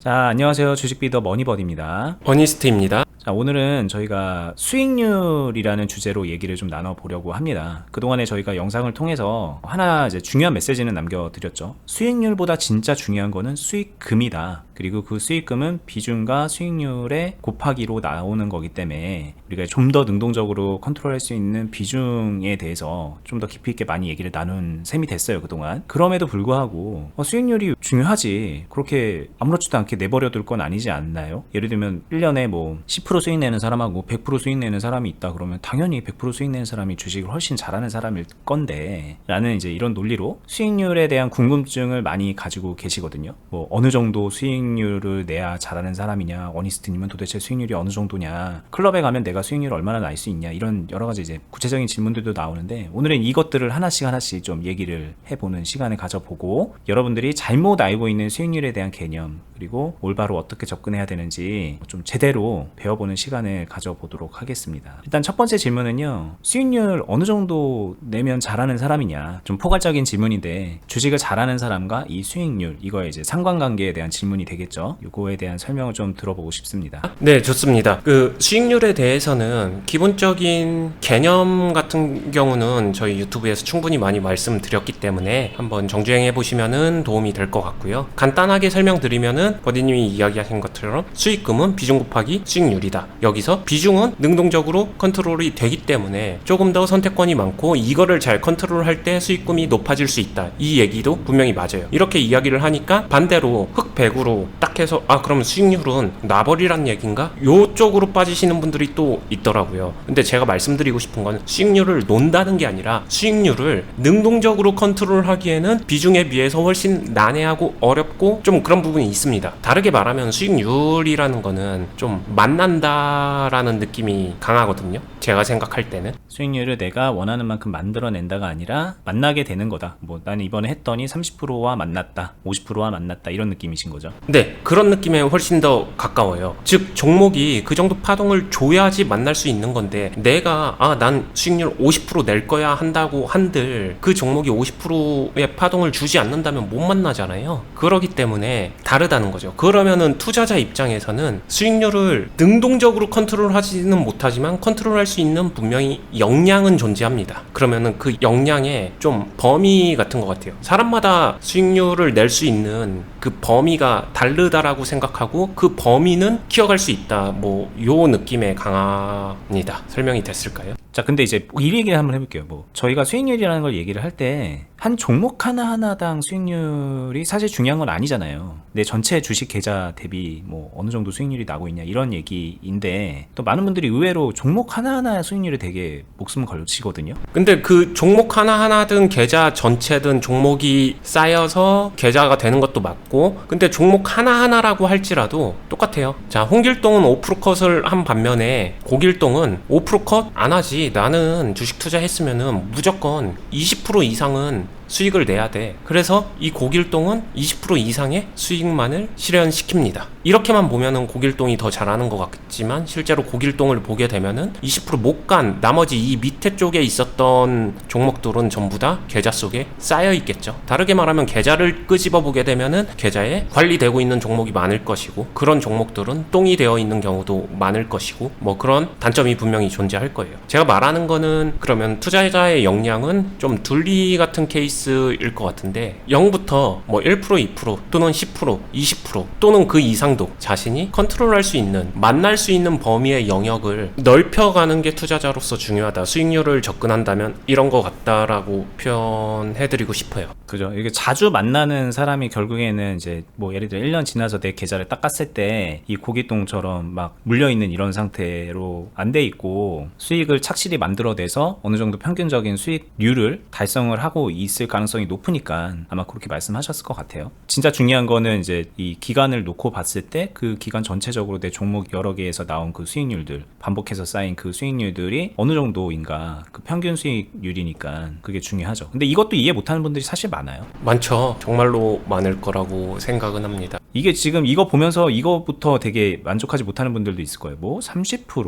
자, 안녕하세요. 주식비더 머니버디입니다. 어니스트입니다. 자, 오늘은 저희가 수익률이라는 주제로 얘기를 좀 나눠보려고 합니다. 그동안에 저희가 영상을 통해서 하나 이제 중요한 메시지는 남겨드렸죠. 수익률보다 진짜 중요한 거는 수익금이다. 그리고 그 수익금은 비중과 수익률의 곱하기로 나오는 거기 때문에 우리가 좀 더 능동적으로 컨트롤할 수 있는 비중에 대해서 좀 더 깊이 있게 많이 얘기를 나눈 셈이 됐어요, 그동안. 그럼에도 불구하고 어, 수익률이 중요하지. 그렇게 아무렇지도 않게 내버려 둘 건 아니지 않나요? 예를 들면 1년에 뭐 10% 수익 내는 사람하고 100% 수익 내는 사람이 있다 그러면 당연히 100% 수익 내는 사람이 주식을 훨씬 잘하는 사람일 건데 라는 이제 이런 논리로 수익률에 대한 궁금증을 많이 가지고 계시거든요. 뭐 어느 정도 수익 률을 내야 잘하는 사람이냐, 어니스트님은 도대체 수익률이 어느 정도냐, 클럽에 가면 내가 수익률을 얼마나 날 수 있냐 이런 여러 가지 이제 구체적인 질문들도 나오는데 오늘은 이것들을 하나씩 하나씩 좀 얘기를 해보는 시간을 가져보고 여러분들이 잘못 알고 있는 수익률에 대한 개념 그리고 올바로 어떻게 접근해야 되는지 좀 제대로 배워보는 시간을 가져보도록 하겠습니다. 일단 첫 번째 질문은요. 수익률 어느 정도 내면 잘하는 사람이냐? 좀 포괄적인 질문인데 주식을 잘하는 사람과 이 수익률 이거의 이제 상관관계에 대한 질문이 되겠 죠. 이거에 대한 설명을 좀 들어보고 싶습니다. 네, 좋습니다. 그 수익률에 대해서는 기본적인 개념 같은 경우는 저희 유튜브에서 충분히 많이 말씀드렸기 때문에 한번 정주행해 보시면은 도움이 될 것 같고요. 간단하게 설명드리면은 버디님이 이야기하신 것처럼 수익금은 비중 곱하기 수익률이다. 여기서 비중은 능동적으로 컨트롤이 되기 때문에 조금 더 선택권이 많고 이거를 잘 컨트롤할 때 수익금이 높아질 수 있다. 이 얘기도 분명히 맞아요. 이렇게 이야기를 하니까 반대로 흑백으로 딱 해서 아 그럼 수익률은 놔버리란 얘긴가? 요쪽으로 빠지시는 분들이 또 있더라고요. 근데 제가 말씀드리고 싶은 건 수익률을 논다는 게 아니라 수익률을 능동적으로 컨트롤하기에는 비중에 비해서 훨씬 난해하고 어렵고 좀 그런 부분이 있습니다. 다르게 말하면 수익률이라는 거는 좀 만난다라는 느낌이 강하거든요. 제가 생각할 때는. 수익률을 내가 원하는 만큼 만들어낸다가 아니라 만나게 되는 거다. 뭐 나는 이번에 했더니 30%와 만났다, 50%와 만났다 이런 느낌이신 거죠. 네, 그런 느낌에 훨씬 더 가까워요. 즉, 종목이 그 정도 파동을 줘야지 만날 수 있는 건데, 내가, 아, 난 수익률 50%낼 거야 한다고 한들, 그 종목이 50%의 파동을 주지 않는다면 못 만나잖아요. 그러기 때문에 다르다는 거죠. 그러면은 투자자 입장에서는 수익률을 능동적으로 컨트롤 하지는 못하지만 컨트롤 할수 있는 분명히 역량은 존재합니다. 그러면은 그 역량의 좀 범위 같은 것 같아요. 사람마다 수익률을 낼 수 있는 그 범위가 다르다라고 생각하고 그 범위는 키워갈 수 있다. 뭐 요 느낌에 강합니다. 설명이 됐을까요? 자, 근데 이제 이 얘기를 한번 해볼게요. 뭐 저희가 수익률이라는 걸 얘기를 할 때 한 종목 하나 하나당 수익률이 사실 중요한 건 아니잖아요. 내 전체 주식 계좌 대비 뭐 어느 정도 수익률이 나고 있냐 이런 얘기인데 또 많은 분들이 의외로 종목 하나 하나 수익률에 되게 목숨 걸치거든요. 근데 그 종목 하나하나든 계좌 전체든 종목이 쌓여서 계좌가 되는 것도 맞고 근데 종목 하나하나라고 할지라도 똑같아요 자 홍길동은 5% 컷을 한 반면에 고길동은 5%컷 안 하지 나는 주식 투자했으면은 무조건 20% 이상은 수익을 내야 돼. 그래서 이 고길동은 20% 이상의 수익만을 실현시킵니다. 이렇게만 보면은 고길동이 더 잘하는 것 같지만 실제로 고길동을 보게 되면은 20%못 간 나머지 이 밑에 쪽에 있었던 종목들은 전부 다 계좌 속에 쌓여 있겠죠. 다르게 말하면 계좌를 끄집어 보게 되면은 계좌에 관리되고 있는 종목이 많을 것이고 그런 종목들은 똥이 되어 있는 경우도 많을 것이고 뭐 그런 단점이 분명히 존재할 거예요. 제가 말하는 거는 그러면 투자자의 역량은 좀 둘리 같은 케이스 케이스일 것 같은데 0부터 뭐 1% 2% 또는 10% 20% 또는 그 이상도 자신이 컨트롤할 수 있는 만날 수 있는 범위의 영역을 넓혀가는 게 투자자로서 중요하다 수익률을 접근한다면 이런 것 같다라고 표현해드리고 싶어요 그죠. 이게 자주 만나는 사람이 결국에는 이제 뭐 예를 들어 1년 지나서 내 계좌를 딱 깠을 때 이 고기똥처럼 막 물려있는 이런 상태로 안 돼 있고 수익을 착실히 만들어내서 어느 정도 평균적인 수익률을 달성을 하고 있을 가능성이 높으니까 아마 그렇게 말씀하셨을 것 같아요. 진짜 중요한 거는 이제 이 기간을 놓고 봤을 때 그 기간 전체적으로 내 종목 여러 개에서 나온 그 수익률들 반복해서 쌓인 그 수익률들이 어느 정도인가 그 평균 수익률이니까 그게 중요하죠. 근데 이것도 이해 못하는 분들이 사실 많아요. 많죠 정말로 많을 거라고 생각은 합니다 이게 지금 이거 보면서 이거부터 되게 만족하지 못하는 분들도 있을 거예요. 뭐 30%,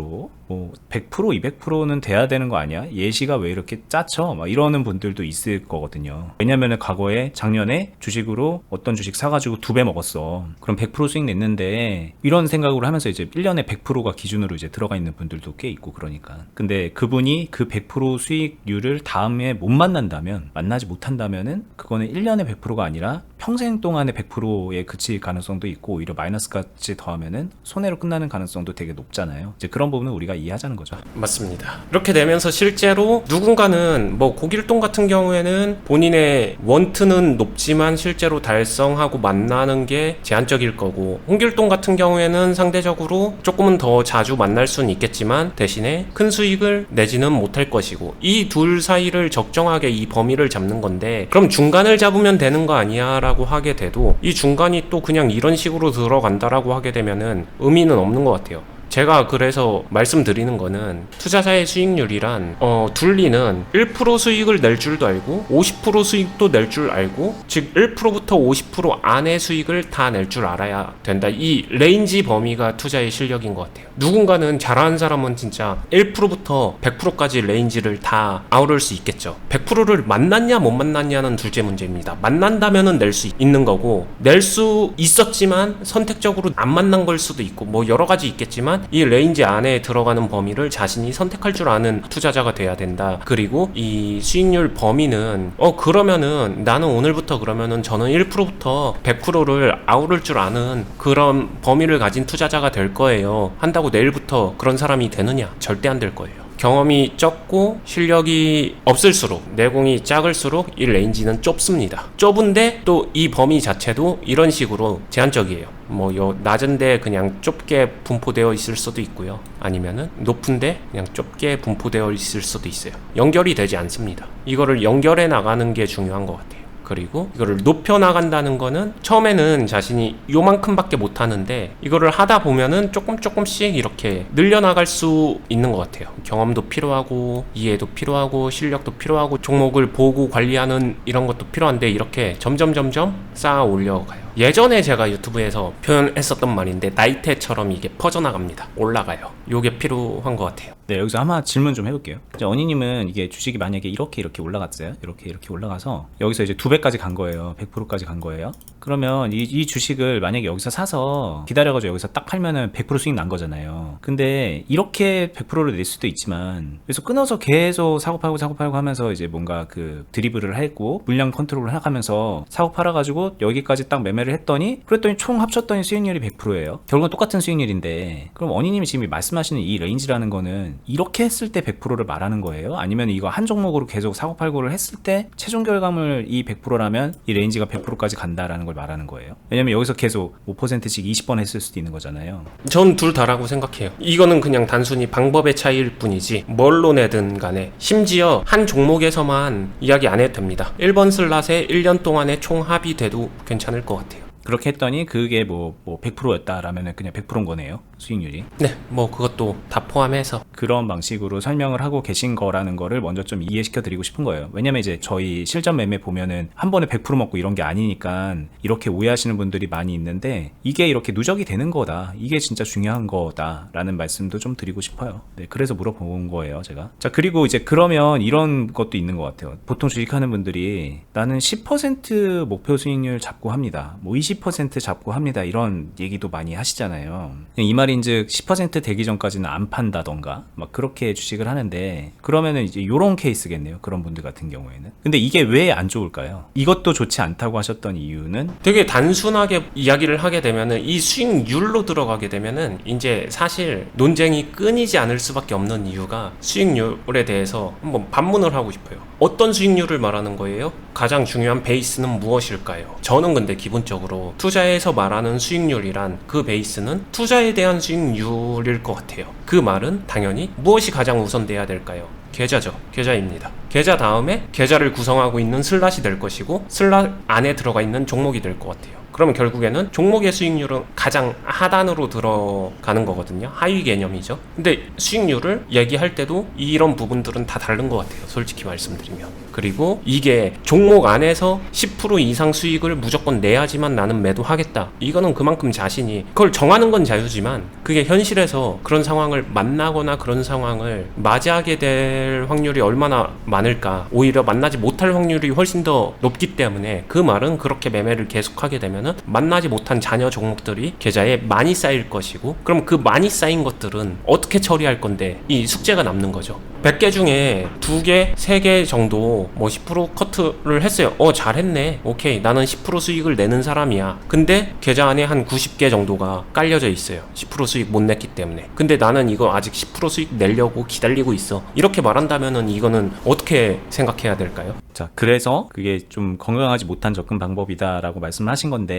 뭐 100%, 200%는 돼야 되는 거 아니야? 예시가 왜 이렇게 짜쳐? 막 이러는 분들도 있을 거거든요. 왜냐면은 과거에 작년에 주식으로 어떤 주식 사가지고 두 배 먹었어. 그럼 100% 수익 냈는데 이런 생각으로 하면서 이제 1년에 100%가 기준으로 이제 들어가 있는 분들도 꽤 있고 그러니까. 근데 그분이 그 100% 수익률을 다음에 못 만난다면 만나지 못한다면은 그거는 1년에 100%가 아니라 평생 동안의 100%에 그칠 가능성도 있고 오히려 마이너스까지 더하면은 손해로 끝나는 가능성도 되게 높잖아요. 이제 그런 부분은 우리가 이해하자는 거죠. 맞습니다. 이렇게 되면서 실제로 누군가는 뭐 고길동 같은 경우에는 본인의 원트는 높지만 실제로 달성하고 만나는 게 제한적일 거고 홍길동 같은 경우에는 상대적으로 조금은 더 자주 만날 수는 있겠지만 대신에 큰 수익을 내지는 못할 것이고 이 둘 사이를 적정하게 이 범위를 잡는 건데 그럼 중간을 잡으면 되는 거 아니야 라고 하게 돼도 이 중간이 또 그냥 이런 식으로 들어간다라고 하게 되면은 의미는 없는 것 같아요. 제가 그래서 말씀드리는 거는 투자자의 수익률이란 어 둘리는 1% 수익을 낼 줄도 알고 50% 수익도 낼 줄 알고 즉 1%부터 50% 안의 수익을 다 낼 줄 알아야 된다. 이 레인지 범위가 투자의 실력인 것 같아요. 누군가는 잘하는 사람은 진짜 1%부터 100%까지 레인지를 다 아우를 수 있겠죠. 100%를 만났냐 못 만났냐는 둘째 문제입니다. 만난다면은 낼 수 있는 거고 낼 수 있었지만 선택적으로 안 만난 걸 수도 있고 뭐 여러 가지 있겠지만 이 레인지 안에 들어가는 범위를 자신이 선택할 줄 아는 투자자가 돼야 된다. 그리고 이 수익률 범위는 어 그러면은 나는 오늘부터 그러면은 저는 1%부터 100%를 아우를 줄 아는 그런 범위를 가진 투자자가 될 거예요. 한다고 내일부터 그런 사람이 되느냐? 절대 안 될 거예요. 경험이 적고 실력이 없을수록 내공이 작을수록 이 레인지는 좁습니다. 좁은데 또 이 범위 자체도 이런 식으로 제한적이에요. 뭐 요 낮은데 그냥 좁게 분포되어 있을 수도 있고요. 아니면은 높은데 그냥 좁게 분포되어 있을 수도 있어요. 연결이 되지 않습니다. 이거를 연결해 나가는 게 중요한 것 같아요. 그리고 이거를 높여 나간다는 거는 처음에는 자신이 요만큼밖에 못 하는데 이거를 하다 보면은 조금 조금씩 이렇게 늘려 나갈 수 있는 것 같아요. 경험도 필요하고 이해도 필요하고 실력도 필요하고 종목을 보고 관리하는 이런 것도 필요한데 이렇게 점점 점점 쌓아 올려가요. 예전에 제가 유튜브에서 표현했었던 말인데 나이테처럼 이게 퍼져나갑니다. 올라가요. 요게 필요한 것 같아요. 네, 여기서 하나 질문 좀 해볼게요. 이제 언니님은 이게 주식이 만약에 이렇게 이렇게 올라갔어요. 이렇게 이렇게 올라가서 여기서 이제 두 배까지 간 거예요. 100%까지 간 거예요. 그러면 이, 이 주식을 만약에 여기서 사서 기다려가지고 여기서 딱 팔면은 100% 수익 난 거잖아요. 근데 이렇게 100%를 낼 수도 있지만 그래서 끊어서 계속 사고 팔고 사고 팔고 하면서 이제 뭔가 그 드리블을 했고 물량 컨트롤을 해가면서 사고 팔아가지고 여기까지 딱 매매를 했더니 그랬더니 총 합쳤더니 수익률이 100%예요. 결국은 똑같은 수익률인데 그럼 언니님이 지금 말씀하시는 이 레인지라는 거는 이렇게 했을 때 100%를 말하는 거예요? 아니면 이거 한 종목으로 계속 사고 팔고를 했을 때 최종 결과물 이 100%라면 이 레인지가 100%까지 간다라는 걸 말하는 거예요? 왜냐면 여기서 계속 5%씩 20번 했을 수도 있는 거잖아요. 전 둘 다라고 생각해요. 이거는 그냥 단순히 방법의 차이일 뿐이지 뭘로 내든 간에 심지어 한 종목에서만 이야기 안 해도 됩니다. 1번 슬롯에 1년 동안의 총 합이 돼도 괜찮을 것 같아요. 그렇게 했더니 그게 뭐, 뭐 100%였다라면 그냥 100%인 거네요. 수익률이. 네, 뭐 그것도 다 포함해서 그런 방식으로 설명을 하고 계신 거라는 거를 먼저 좀 이해시켜 드리고 싶은 거예요. 왜냐면 이제 저희 실전 매매 보면은 한 번에 100% 먹고 이런 게 아니니까 이렇게 오해하시는 분들이 많이 있는데 이게 이렇게 누적이 되는 거다. 이게 진짜 중요한 거다라는 말씀도 좀 드리고 싶어요. 네, 그래서 물어본 거예요, 제가. 자, 그리고 이제 그러면 이런 것도 있는 것 같아요. 보통 주식하는 분들이 나는 10% 목표 수익률 잡고 합니다. 뭐20% 잡고 합니다. 이런 얘기도 많이 하시잖아요. 이 말인즉 10% 되기 전까지는 안 판다던가 막 그렇게 주식을 하는데 그러면은 이제 요런 케이스겠네요. 그런 분들 같은 경우에는. 근데 이게 왜 안 좋을까요? 이것도 좋지 않다고 하셨던 이유는 되게 단순하게 이야기를 하게 되면은 이 수익률로 들어가게 되면은 이제 사실 논쟁이 끊이지 않을 수밖에 없는 이유가 수익률에 대해서 한번 반문을 하고 싶어요. 어떤 수익률을 말하는 거예요? 가장 중요한 베이스는 무엇일까요? 저는 근데 기본적으로 투자에서 말하는 수익률이란 그 베이스는 투자에 대한 수익률일 것 같아요. 그 말은 당연히 무엇이 가장 우선돼야 될까요? 계좌죠. 계좌입니다. 계좌 다음에 계좌를 구성하고 있는 슬롯이 될 것이고 슬롯 안에 들어가 있는 종목이 될 것 같아요. 그러면 결국에는 종목의 수익률은 가장 하단으로 들어가는 거거든요. 하위 개념이죠. 근데 수익률을 얘기할 때도 이런 부분들은 다 다른 것 같아요. 솔직히 말씀드리면. 그리고 이게 종목 안에서 10% 이상 수익을 무조건 내야지만 나는 매도하겠다. 이거는 그만큼 자신이 그걸 정하는 건 자유지만 그게 현실에서 그런 상황을 만나거나 그런 상황을 맞이하게 될 확률이 얼마나 많을까. 오히려 만나지 못할 확률이 훨씬 더 높기 때문에 그 말은 그렇게 매매를 계속하게 되면 은 만나지 못한 잔여 종목들이 계좌에 많이 쌓일 것이고 그럼 그 많이 쌓인 것들은 어떻게 처리할 건데 이 숙제가 남는 거죠. 100개 중에 2개, 3개 정도 뭐 10% 커트를 했어요. 어, 잘했네. 오케이. 나는 10% 수익을 내는 사람이야. 근데 계좌 안에 한 90개 정도가 깔려져 있어요. 10% 수익 못 냈기 때문에. 근데 나는 이거 아직 10% 수익 내려고 기다리고 있어. 이렇게 말한다면은 이거는 어떻게 생각해야 될까요? 자, 그래서 그게 좀 건강하지 못한 접근 방법이다라고 말씀을 하신 건데,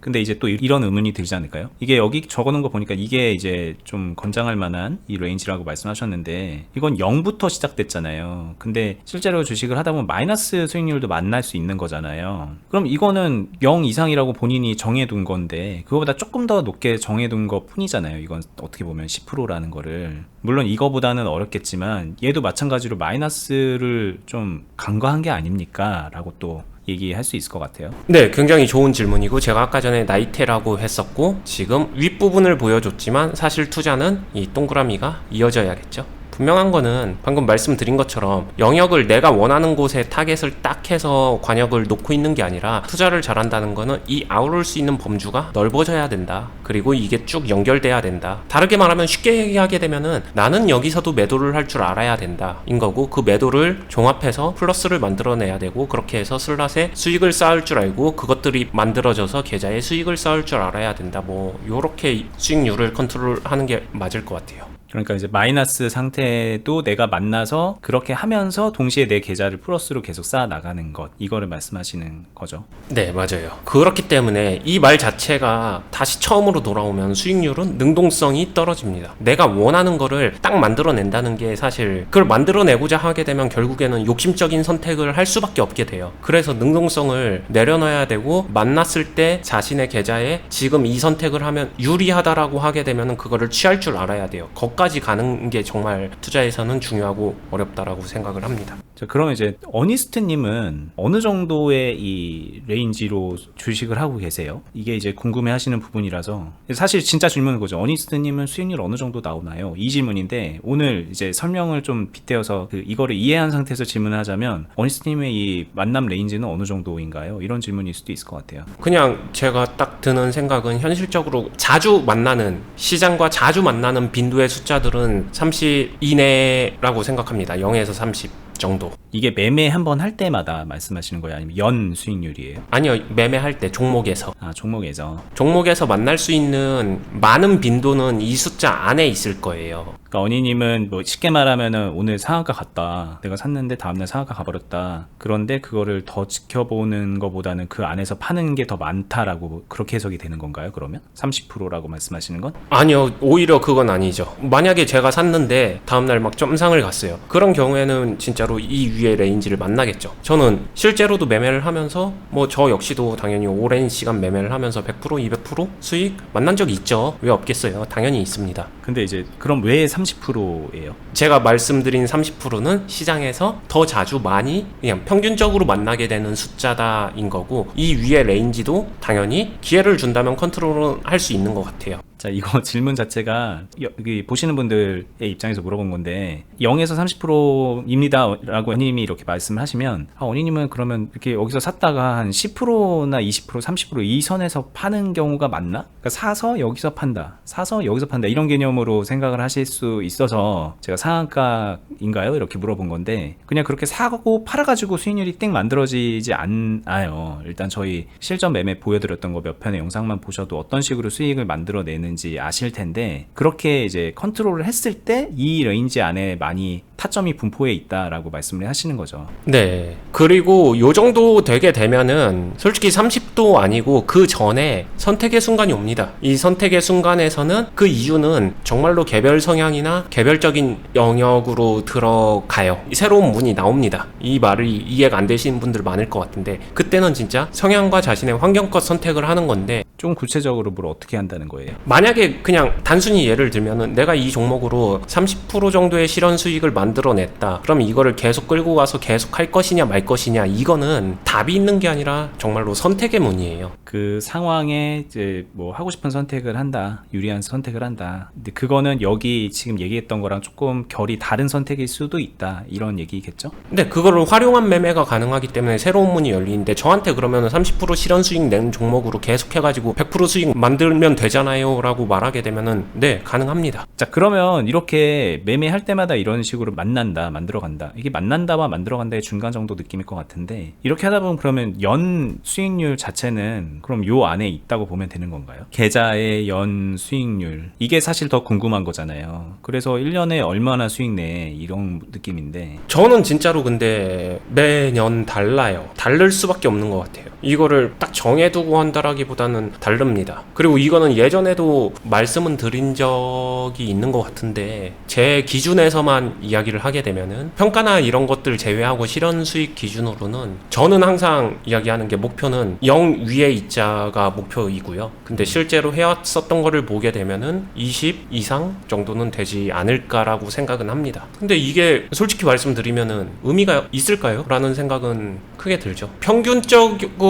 근데 이제 또 이- 이런 의문이 들지 않을까요? 이게 여기 적어놓은 거 보니까 이게 이제 좀 권장할 만한 이 레인지라고 말씀하셨는데, 이건 0부터 시작됐잖아요. 근데 실제로 주식을 하다 보면 마이너스 수익률도 만날 수 있는 거잖아요. 그럼 이거는 0 이상이라고 본인이 정해둔 건데, 그거보다 조금 더 높게 정해둔 것 뿐이잖아요. 이건 어떻게 보면 10%라는 거를. 물론 이거보다는 어렵겠지만, 얘도 마찬가지로 마이너스를 좀 간과한 게 아닙니까? 라고 또 얘기할 수 있을 것 같아요. 네, 굉장히 좋은 질문이고 제가 아까 전에 나이테라고 했었고 지금 윗부분을 보여줬지만 사실 투자는 이 동그라미가 이어져야겠죠. 분명한 거는 방금 말씀드린 것처럼 영역을 내가 원하는 곳에 타겟을 딱 해서 관역을 놓고 있는 게 아니라 투자를 잘한다는 거는 이 아우를 수 있는 범주가 넓어져야 된다. 그리고 이게 쭉 연결돼야 된다. 다르게 말하면 쉽게 얘기하게 되면은 나는 여기서도 매도를 할 줄 알아야 된다. 인 거고 그 매도를 종합해서 플러스를 만들어내야 되고 그렇게 해서 슬롯에 수익을 쌓을 줄 알고 그것들이 만들어져서 계좌에 수익을 쌓을 줄 알아야 된다. 뭐 요렇게 수익률을 컨트롤하는 게 맞을 것 같아요. 그러니까 이제 마이너스 상태도 내가 만나서 그렇게 하면서 동시에 내 계좌를 플러스로 계속 쌓아 나가는 것 이거를 말씀하시는 거죠. 네, 맞아요. 그렇기 때문에 이 말 자체가 다시 처음으로 돌아오면 수익률은 능동성이 떨어집니다. 내가 원하는 거를 딱 만들어낸다는 게 사실 그걸 만들어내고자 하게 되면 결국에는 욕심적인 선택을 할 수밖에 없게 돼요. 그래서 능동성을 내려놔야 되고 만났을 때 자신의 계좌에 지금 이 선택을 하면 유리하다라고 하게 되면 그거를 취할 줄 알아야 돼요. 거기까지 가는 게 정말 투자에서는 중요하고 어렵다라고 생각을 합니다. 자, 그러면 이제 어니스트님은 어느 정도의 이 레인지로 주식을 하고 계세요? 이게 이제 궁금해하시는 부분이라서 사실 진짜 질문은 그죠. 어니스트님은 수익률 어느 정도 나오나요? 이 질문인데 오늘 이제 설명을 좀 빗대어서 그 이거를 이해한 상태에서 질문하자면 어니스트님의 이 만남 레인지는 어느 정도인가요? 이런 질문일 수도 있을 것 같아요. 그냥 제가 딱 드는 생각은 현실적으로 자주 만나는 시장과 자주 만나는 빈도의 숫자 들은 30 이내라고 생각합니다. 0에서 30 정도. 이게 매매 한 번 할 때마다 말씀하시는 거예요? 아니면 연 수익률이에요? 아니요, 매매할 때 종목에서. 아, 종목에서. 종목에서 만날 수 있는 많은 빈도는 이 숫자 안에 있을 거예요. 그러니까 언니님은 뭐 쉽게 말하면은 오늘 상한가 갔다. 내가 샀는데 다음날 상한가 가버렸다. 그런데 그거를 더 지켜보는 것보다는 그 안에서 파는 게 더 많다라고 그렇게 해석이 되는 건가요? 그러면 30%라고 말씀하시는 건? 아니요, 오히려 그건 아니죠. 만약에 제가 샀는데 다음날 막 점상을 갔어요. 그런 경우에는 진짜로 이 위의 레인지를 만나겠죠. 저는 실제로도 매매를 하면서 뭐 저 역시도 당연히 오랜 시간 매매를 하면서 100% 200% 수익 만난 적이 있죠. 왜 없겠어요? 당연히 있습니다. 근데 이제 그럼 왜 30%예요? 제가 말씀드린 30%는 시장에서 더 자주 많이 그냥 평균적으로 만나게 되는 숫자다인 거고 이 위의 레인지도 당연히 기회를 준다면 컨트롤은 할 수 있는 것 같아요. 자, 이거 질문 자체가 여기 보시는 분들의 입장에서 물어본 건데 0에서 30%입니다. 라고 언니님이 이렇게 말씀을 하시면 아, 언니님은 그러면 이렇게 여기서 샀다가 한 10%나 20%, 30%이 선에서 파는 경우가 많나? 그러니까 사서 여기서 판다. 사서 여기서 판다. 이런 개념으로 생각을 하실 수 있어서 제가 상한가인가요? 이렇게 물어본 건데 그냥 그렇게 사고 팔아가지고 수익률이 땡 만들어지지 않아요. 일단 저희 실전 매매 보여드렸던 거 몇 편의 영상만 보셔도 어떤 식으로 수익을 만들어내는 되는지 아실 텐데 그렇게 이제 컨트롤을 했을 때 이 레인지 안에 많이 타점이 분포해 있다라고 말씀을 하시는 거죠. 네. 그리고 요 정도 되게 되면은 솔직히 30도 아니고 그 전에 선택의 순간이 옵니다. 이 선택의 순간에서는 그 이유는 정말로 개별 성향이나 개별적인 영역으로 들어가요. 새로운 문이 나옵니다. 이 말이 이해가 안 되시는 분들 많을 것 같은데 그때는 진짜 성향과 자신의 환경껏 선택을 하는 건데 좀 구체적으로 뭘 어떻게 한다는 거예요? 만약에 그냥 단순히 예를 들면은 내가 이 종목으로 30% 정도의 실현 수익을 만들어냈다. 그럼 이거를 계속 끌고 가서 계속 할 것이냐 말 것이냐 이거는 답이 있는 게 아니라 정말로 선택의 문이에요. 그 상황에 이제 뭐 하고 싶은 선택을 한다, 유리한 선택을 한다. 근데 그거는 여기 지금 얘기했던 거랑 조금 결이 다른 선택일 수도 있다. 이런 얘기겠죠? 근데 그거를 활용한 매매가 가능하기 때문에 새로운 문이 열리는데 저한테 그러면은 30% 실현 수익 낸 종목으로 계속 해가지고 100% 수익 만들면 되잖아요 라고 말하게 되면은 네 가능합니다. 자, 그러면 이렇게 매매할 때마다 이런 식으로 만난다, 만들어간다. 이게 만난다와 만들어간다의 중간 정도 느낌일 것 같은데, 이렇게 하다 보면 그러면 연 수익률 자체는 그럼 요 안에 있다고 보면 되는 건가요? 계좌의 연 수익률. 이게 사실 더 궁금한 거잖아요. 그래서 1년에 얼마나 수익 내, 이런 느낌인데, 저는 진짜로 근데 매년 달라요. 다를 수밖에 없는 것 같아요. 이거를 딱 정해두고 한다라기보다는 다릅니다. 그리고 이거는 예전에도 말씀은 드린 적이 있는 것 같은데 제 기준에서만 이야기를 하게 되면은 평가나 이런 것들 제외하고 실현 수익 기준으로는 저는 항상 이야기하는 게 목표는 0 위에 있자가 목표이고요. 근데 실제로 해왔었던 거를 보게 되면은 20 이상 정도는 되지 않을까라고 생각은 합니다. 근데 이게 솔직히 말씀드리면은 의미가 있을까요? 라는 생각은 크게 들죠. 평균적으로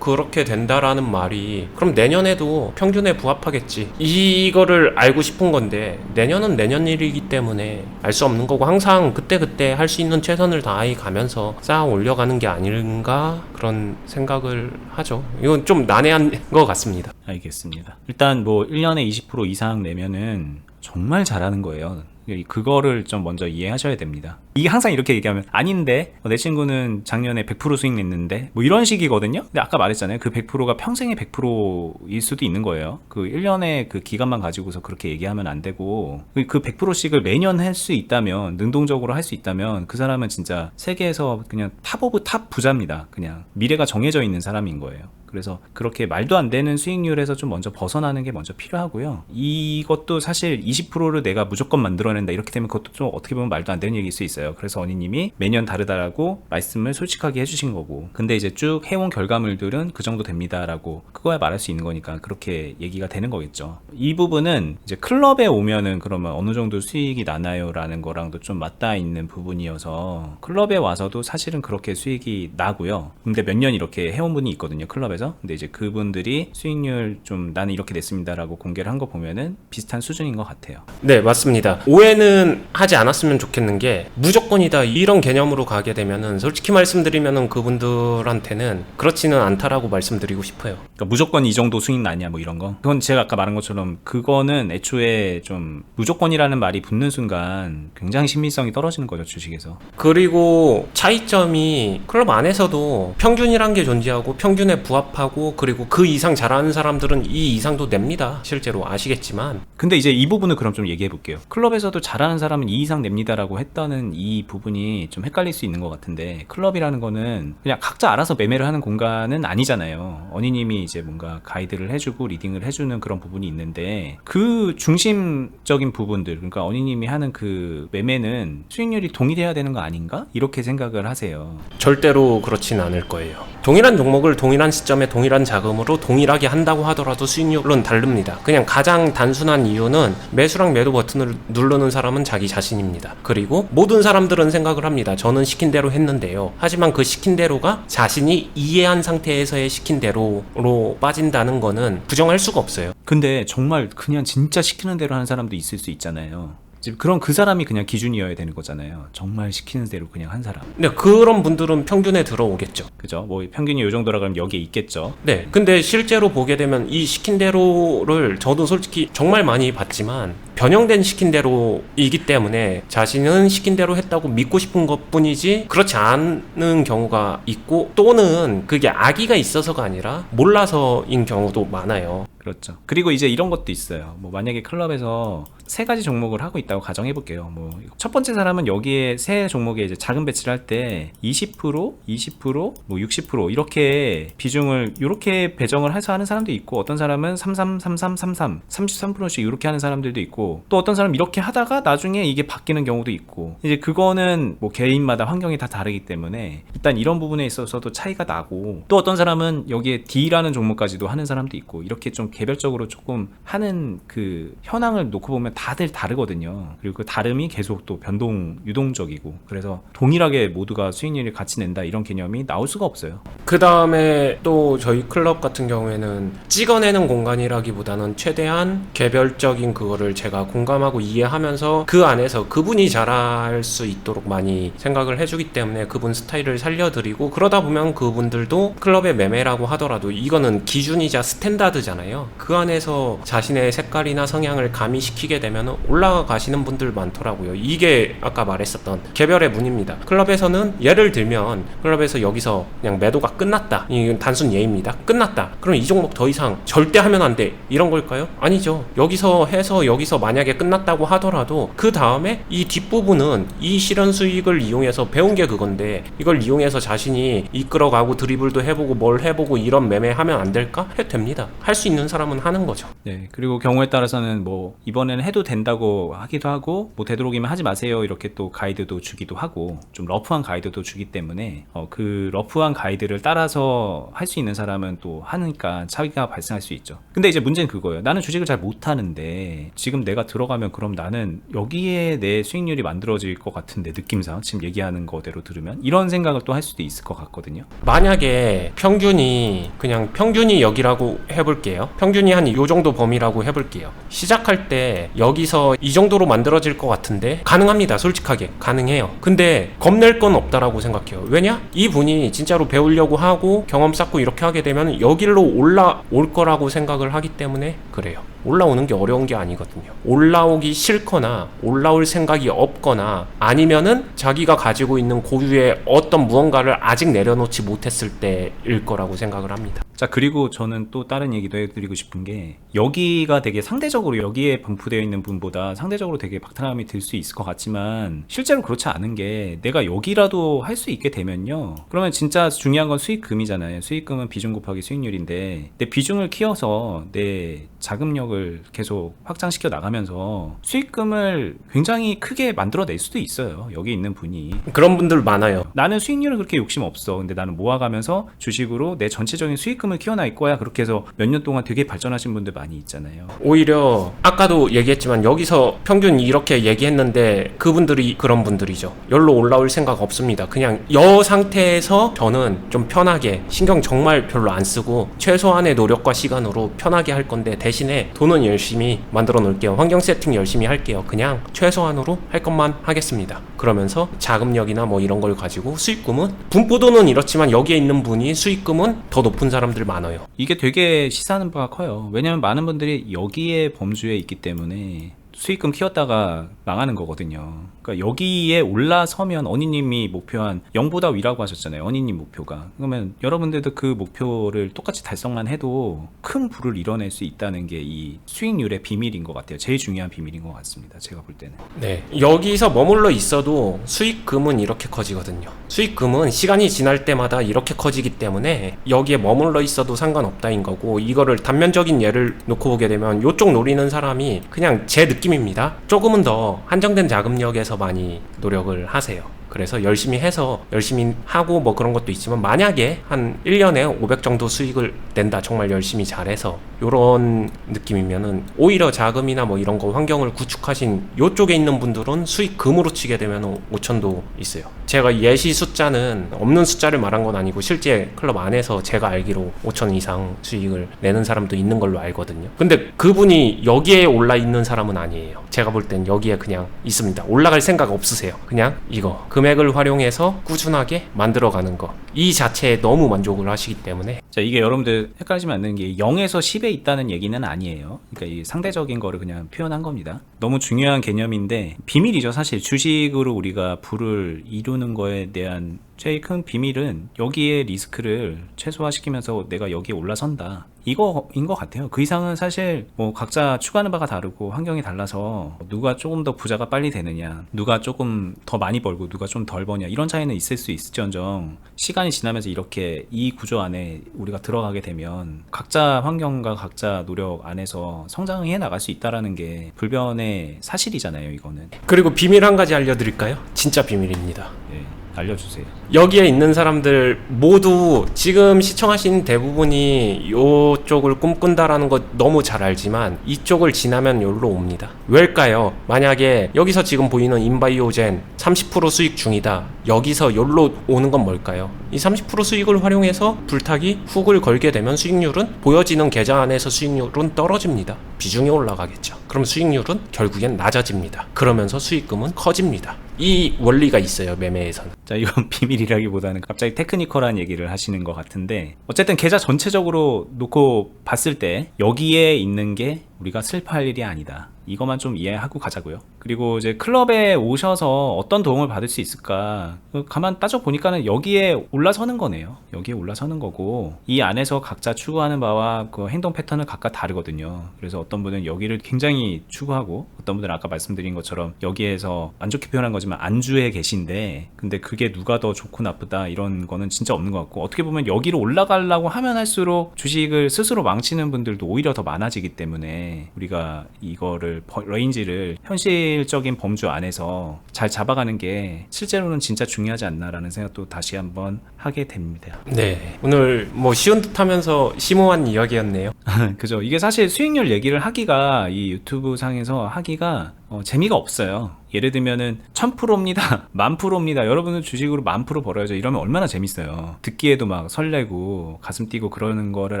그렇게 된다라는 말이 그럼 내년에도 평균에 부합하겠지. 이거를 알고 싶은 건데 내년은 내년 일이기 때문에 알 수 없는 거고 항상 그때그때 할 수 있는 최선을 다해 가면서 쌓아 올려가는 게 아닌가 그런 생각을 하죠. 이건 좀 난해한 것 같습니다. 알겠습니다. 일단 뭐 1년에 20% 이상 내면은 정말 잘하는 거예요. 그거를 좀 먼저 이해하셔야 됩니다. 이게 항상 이렇게 얘기하면 아닌데 어, 내 친구는 작년에 100% 수익 냈는데 뭐 이런 식이거든요. 근데 아까 말했잖아요. 그 100%가 평생의 100%일 수도 있는 거예요. 그 1년의 그 기간만 가지고서 그렇게 얘기하면 안 되고 그 100%씩을 매년 할 수 있다면 능동적으로 할 수 있다면 그 사람은 진짜 세계에서 그냥 탑 오브 탑 부자입니다. 그냥 미래가 정해져 있는 사람인 거예요. 그래서 그렇게 말도 안 되는 수익률에서 좀 먼저 벗어나는 게 먼저 필요하고요. 이것도 사실 20%를 내가 무조건 만들어낸다 이렇게 되면 그것도 좀 어떻게 보면 말도 안 되는 얘기일 수 있어요. 그래서 언니님이 매년 다르다라고 말씀을 솔직하게 해주신 거고, 근데 이제 쭉 해온 결과물들은 그 정도 됩니다라고 그거야 말할 수 있는 거니까 그렇게 얘기가 되는 거겠죠. 이 부분은 이제 클럽에 오면은 그러면 어느 정도 수익이 나나요라는 거랑도 좀 맞닿아 있는 부분이어서 클럽에 와서도 사실은 그렇게 수익이 나고요. 근데 몇 년 이렇게 해온 분이 있거든요. 클럽에서. 근데 이제 그분들이 수익률 좀 나는 이렇게 냈습니다라고 공개를 한 거 보면은 비슷한 수준인 것 같아요. 네, 맞습니다. 오해는 하지 않았으면 좋겠는 게 무조건이다 이런 개념으로 가게 되면은 솔직히 말씀드리면은 그분들한테는 그렇지는 않다라고 말씀드리고 싶어요. 그러니까 무조건 이 정도 수익 나냐 뭐 이런 거. 그건 제가 아까 말한 것처럼 그거는 애초에 좀 무조건이라는 말이 붙는 순간 굉장히 신빙성이 떨어지는 거죠 주식에서. 그리고 차이점이 클럽 안에서도 평균이란 게 존재하고 평균에 부합 하고 그리고 그 이상 잘하는 사람들은 이 이상도 냅니다. 실제로 아시겠지만 근데 이제 이 부분을 그럼 좀 얘기해 볼게요. 클럽에서도 잘하는 사람은 이 이상 냅니다라고 했다는 이 부분이 좀 헷갈릴 수 있는 것 같은데 클럽이라는 거는 그냥 각자 알아서 매매를 하는 공간은 아니잖아요. 언니님이 이제 뭔가 가이드를 해주고 리딩을 해주는 그런 부분이 있는데 그 중심적인 부분들 그러니까 언니님이 하는 그 매매는 수익률이 동일해야 되는 거 아닌가? 이렇게 생각을 하세요. 절대로 그렇진 않을 거예요. 동일한 종목을 동일한 시점에 동일한 자금으로 동일하게 한다고 하더라도 수익률은 다릅니다. 그냥 가장 단순한 이유는 매수랑 매도 버튼을 누르는 사람은 자기 자신입니다. 그리고 모든 사람들은 생각을 합니다. 저는 시킨 대로 했는데요. 하지만 그 시킨 대로가 자신이 이해한 상태에서의 시킨 대로로 빠진다는 거는 부정할 수가 없어요. 근데 정말 그냥 진짜 시키는 대로 하는 사람도 있을 수 있잖아요. 그럼 그 사람이 그냥 기준이어야 되는 거잖아요. 정말 시키는 대로 그냥 한 사람. 근데 그런 분들은 평균에 들어오겠죠. 그죠? 뭐 평균이 요 정도라 그러면 여기에 있겠죠. 네. 근데 실제로 보게 되면 이 시킨 대로를 저도 솔직히 정말 많이 봤지만 변형된 시킨 대로이기 때문에 자신은 시킨 대로 했다고 믿고 싶은 것 뿐이지 그렇지 않은 경우가 있고 또는 그게 악의가 있어서가 아니라 몰라서인 경우도 많아요. 그렇죠. 그리고 이제 이런 것도 있어요. 뭐 만약에 클럽에서 세 가지 종목을 하고 있다고 가정해 볼게요. 뭐 첫 번째 사람은 여기에 세 종목에 이제 작은 배치를 할 때 20%, 20%, 뭐 60% 이렇게 비중을 이렇게 배정을 해서 하는 사람도 있고 어떤 사람은 33, 33, 33, 33%씩 이렇게 하는 사람들도 있고 또 어떤 사람은 이렇게 하다가 나중에 이게 바뀌는 경우도 있고 이제 그거는 뭐 개인마다 환경이 다 다르기 때문에 일단 이런 부분에 있어서도 차이가 나고 또 어떤 사람은 여기에 D라는 종목까지도 하는 사람도 있고 이렇게 좀 개별적으로 조금 하는 그 현황을 놓고 보면 다들 다르거든요. 그리고 그 다름이 계속 또 변동 유동적이고 그래서 동일하게 모두가 수익률을 같이 낸다 이런 개념이 나올 수가 없어요. 그 다음에 또 저희 클럽 같은 경우에는 찍어내는 공간이라기보다는 최대한 개별적인 그거를 제가 공감하고 이해하면서 그 안에서 그분이 잘할 수 있도록 많이 생각을 해주기 때문에 그분 스타일을 살려드리고 그러다 보면 그분들도 클럽의 매매라고 하더라도 이거는 기준이자 스탠다드잖아요. 그 안에서 자신의 색깔이나 성향을 가미시키게 되면 올라가시는 분들 많더라고요. 이게 아까 말했었던 개별의 문입니다. 클럽에서는 예를 들면 클럽에서 여기서 그냥 매도가 끝났다. 이건 단순 예입니다. 끝났다. 그럼 이 종목 더 이상 절대 하면 안 돼. 이런 걸까요? 아니죠. 여기서 해서 여기서 만약에 끝났다고 하더라도 그 다음에 이 뒷부분은 이 실현 수익을 이용해서 배운 게 그건데 이걸 이용해서 자신이 이끌어가고 드리블도 해보고 뭘 해보고 이런 매매하면 안 될까? 해도 됩니다. 할 수 있는 사람은 하는 거죠. 네. 그리고 경우에 따라서는 뭐 이번에는 해도 된다고 하기도 하고 뭐 되도록이면 하지 마세요 이렇게 또 가이드도 주기도 하고 좀 러프한 가이드도 주기 때문에 어, 그 러프한 가이드를 따라서 할 수 있는 사람은 또 하니까 차이가 발생할 수 있죠. 근데 이제 문제는 그거예요. 나는 주식을 잘 못하는데 지금 내가 들어가면 그럼 나는 여기에 내 수익률이 만들어질 것 같은데 느낌상 지금 얘기하는 거대로 들으면 이런 생각을 또 할 수도 있을 것 같거든요. 만약에 평균이 그냥 평균이 여기라고 해볼게요. 평균이 한 요 정도 범위라고 해볼게요. 시작할 때 여기서 이 정도로 만들어질 것 같은데 가능합니다. 솔직하게 가능해요. 근데 겁낼 건 없다라고 생각해요. 왜냐? 이 분이 진짜로 배우려고 하고 경험 쌓고 이렇게 하게 되면 여기로 올라올 거라고 생각을 하기 때문에 그래요. 올라오는 게 어려운 게 아니거든요. 올라오기 싫거나 올라올 생각이 없거나 아니면은 자기가 가지고 있는 고유의 어떤 무언가를 아직 내려놓지 못했을 때일 거라고 생각을 합니다. 자 그리고 저는 또 다른 얘기도 해드리고 싶은 게 여기가 되게 상대적으로 여기에 분포되어 있는 분보다 상대적으로 되게 박탈감이 들 수 있을 것 같지만 실제로 그렇지 않은 게 내가 여기라도 할 수 있게 되면요 그러면 진짜 중요한 건 수익금이잖아요 수익금은 비중 곱하기 수익률인데 내 비중을 키워서 내 자금력 을 계속 확장시켜 나가면서 수익금을 굉장히 크게 만들어낼 수도 있어요 여기 있는 분이 그런 분들 많아요. 나는 수익률은 그렇게 욕심 없어. 근데 나는 모아가면서 주식으로 내 전체적인 수익금을 키워나갈 거야. 그렇게 해서 몇 년 동안 되게 발전하신 분들 많이 있잖아요. 오히려 아까도 얘기했지만 여기서 평균 이렇게 얘기했는데 그분들이 그런 분들이죠. 열로 올라올 생각 없습니다. 그냥 여 상태에서 저는 좀 편하게 신경 정말 별로 안 쓰고 최소한의 노력과 시간으로 편하게 할 건데 대신에 돈은 열심히 만들어 놓을게요. 환경 세팅 열심히 할게요. 그냥 최소한으로 할 것만 하겠습니다. 그러면서 자금력이나 뭐 이런 걸 가지고 수익금은 분포도는 이렇지만 여기에 있는 분이 수익금은 더 높은 사람들 많아요. 이게 되게 시사하는 바가 커요. 왜냐면 많은 분들이 여기에 범주에 있기 때문에 수익금 키웠다가 망하는 거거든요. 그러니까 여기에 올라서면 어니님이 목표한 0보다 위라고 하셨잖아요. 어니님 목표가. 그러면 여러분들도 그 목표를 똑같이 달성만 해도 큰 부를 이뤄낼 수 있다는 게 이 수익률의 비밀인 것 같아요. 제일 중요한 비밀인 것 같습니다. 제가 볼 때는. 네. 여기서 머물러 있어도 수익금은 이렇게 커지거든요. 수익금은 시간이 지날 때마다 이렇게 커지기 때문에 여기에 머물러 있어도 상관없다인 거고 이거를 단면적인 예를 놓고 보게 되면 이쪽 노리는 사람이 그냥 제 느낌 입니다. 조금은 더 한정된 자금력에서 많이 노력을 하세요. 그래서 열심히 해서 열심히 하고 뭐 그런 것도 있지만 만약에 한 1년에 500 정도 수익을 낸다 정말 열심히 잘해서 요런 느낌이면은 오히려 자금이나 뭐 이런 거 환경을 구축하신 요쪽에 있는 분들은 수익 금으로 치게 되면 5천도 있어요. 제가 예시 숫자는 없는 숫자를 말한 건 아니고 실제 클럽 안에서 제가 알기로 5천 이상 수익을 내는 사람도 있는 걸로 알거든요. 근데 그분이 여기에 올라 있는 사람은 아니에요. 제가 볼 땐 여기에 그냥 있습니다. 올라갈 생각 없으세요. 그냥 이거 금액을 활용해서 꾸준하게 만들어가는 거. 이 자체에 너무 만족을 하시기 때문에 자, 이게 여러분들 헷갈리시면 안 되는 게 0에서 10에 있다는 얘기는 아니에요. 그러니까 이 상대적인 거를 그냥 표현한 겁니다. 너무 중요한 개념인데 비밀이죠. 사실 주식으로 우리가 부를 이루는 거에 대한 제일 큰 비밀은 여기에 리스크를 최소화시키면서 내가 여기에 올라선다. 이거인 것 같아요. 그 이상은 사실 뭐 각자 추구하는 바가 다르고 환경이 달라서 누가 조금 더 부자가 빨리 되느냐, 누가 조금 더 많이 벌고 누가 좀 덜 버냐 이런 차이는 있을 수 있을지언정 시간이 지나면서 이렇게 이 구조 안에 우리가 들어가게 되면 각자 환경과 각자 노력 안에서 성장해 나갈 수 있다라는 게 불변의 사실이잖아요. 이거는 그리고 비밀 한 가지 알려드릴까요? 진짜 비밀입니다. 예, 알려주세요. 여기에 있는 사람들 모두 지금 시청하신 대부분이 이쪽을 꿈꾼다라는 것 너무 잘 알지만 이쪽을 지나면 여기로 옵니다. 왜일까요? 만약에 여기서 지금 보이는 인바이오젠 30% 수익 중이다. 여기서 여기로 오는 건 뭘까요? 이 30% 수익을 활용해서 불타기 훅을 걸게 되면 수익률은 보여지는 계좌 안에서 수익률은 떨어집니다. 비중이 올라가겠죠. 그럼 수익률은 결국엔 낮아집니다. 그러면서 수익금은 커집니다. 이 원리가 있어요, 매매에서는. 자, 이건 비밀이라기보다는 갑자기 테크니컬한 얘기를 하시는 것 같은데, 어쨌든 계좌 전체적으로 놓고 봤을 때, 여기에 있는 게 우리가 슬퍼할 일이 아니다. 이것만 좀 이해하고 가자고요. 그리고 이제 클럽에 오셔서 어떤 도움을 받을 수 있을까? 그 가만 따져 보니까는 여기에 올라서는 거네요. 여기에 올라서는 거고, 이 안에서 각자 추구하는 바와 그 행동 패턴은 각각 다르거든요. 그래서 어떤 분은 여기를 굉장히 추구하고, 어떤 분들은 아까 말씀드린 것처럼 여기에서 안 좋게 표현한 거지만 안주에 계신데, 근데 그게 누가 더 좋고 나쁘다 이런 거는 진짜 없는 것 같고, 어떻게 보면 여기로 올라가려고 하면 할수록 주식을 스스로 망치는 분들도 오히려 더 많아지기 때문에 우리가 이거를 버- 레인지를 현실적인 범주 안에서 잘 잡아가는 게 실제로는 진짜 중요하지 않나라는 생각도 다시 한번 하게 됩니다. 네. 오늘 뭐 쉬운 듯 하면서 심오한 이야기였네요. 그죠. 이게 사실 수익률 얘기를 하기가 이 유튜브 상에서 하기가 어, 재미가 없어요. 예를 들면은 1000%입니다. 만 프로입니다. 여러분은 주식으로 만 프로 벌어야죠. 이러면 얼마나 재밌어요. 듣기에도 막 설레고 가슴 뛰고 그러는 거를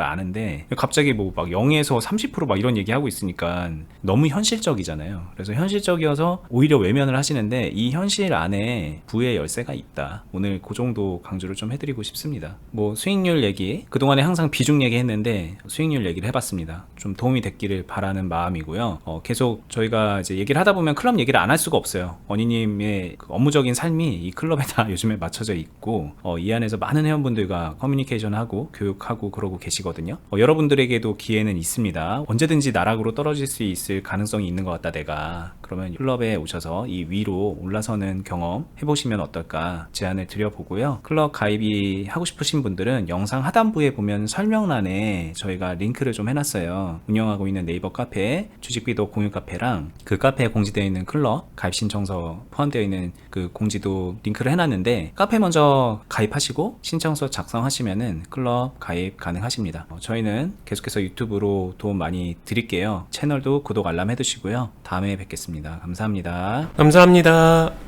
아는데 갑자기 뭐 막 0에서 30%막 이런 얘기 하고 있으니까 너무 현실적이잖아요. 그래서 현실적이어서 오히려 외면을 하시는데 이 현실 안에 부의 열쇠가 있다. 오늘 그 정도 강조를 좀 해드리고 싶습니다. 뭐 수익률 얘기 그동안에 항상 비중 얘기 했는데 수익률 얘기를 해봤습니다. 좀 도움이 됐기를 바라는 마음이고요. 어, 계속 저희가 이제 얘기를 하다 보면 클럽 얘기를 안 할 수가 없어요. 언니님의 그 업무적인 삶이 이 클럽에 다 요즘에 맞춰져 있고 어, 이 안에서 많은 회원분들과 커뮤니케이션하고 교육하고 그러고 계시거든요. 어, 여러분들에게도 기회는 있습니다. 언제든지 나락으로 떨어질 수 있을 가능성이 있는 것 같다 내가. 그러면 클럽에 오셔서 이 위로 올라서는 경험 해보시면 어떨까 제안을 드려보고요. 클럽 가입이 하고 싶으신 분들은 영상 하단부에 보면 설명란에 저희가 링크를 좀 해놨어요. 운영하고 있는 네이버 카페, 주식비도 공유 카페랑 그 카페에 공지되어 있는 클럽 가입 신청서 포함되어 있는 그 공지도 링크를 해놨는데 카페 먼저 가입하시고 신청서 작성하시면은 클럽 가입 가능하십니다. 어, 저희는 계속해서 유튜브로 도움 많이 드릴게요. 채널도 구독 알람 해두시고요. 다음에 뵙겠습니다. 감사합니다. 감사합니다.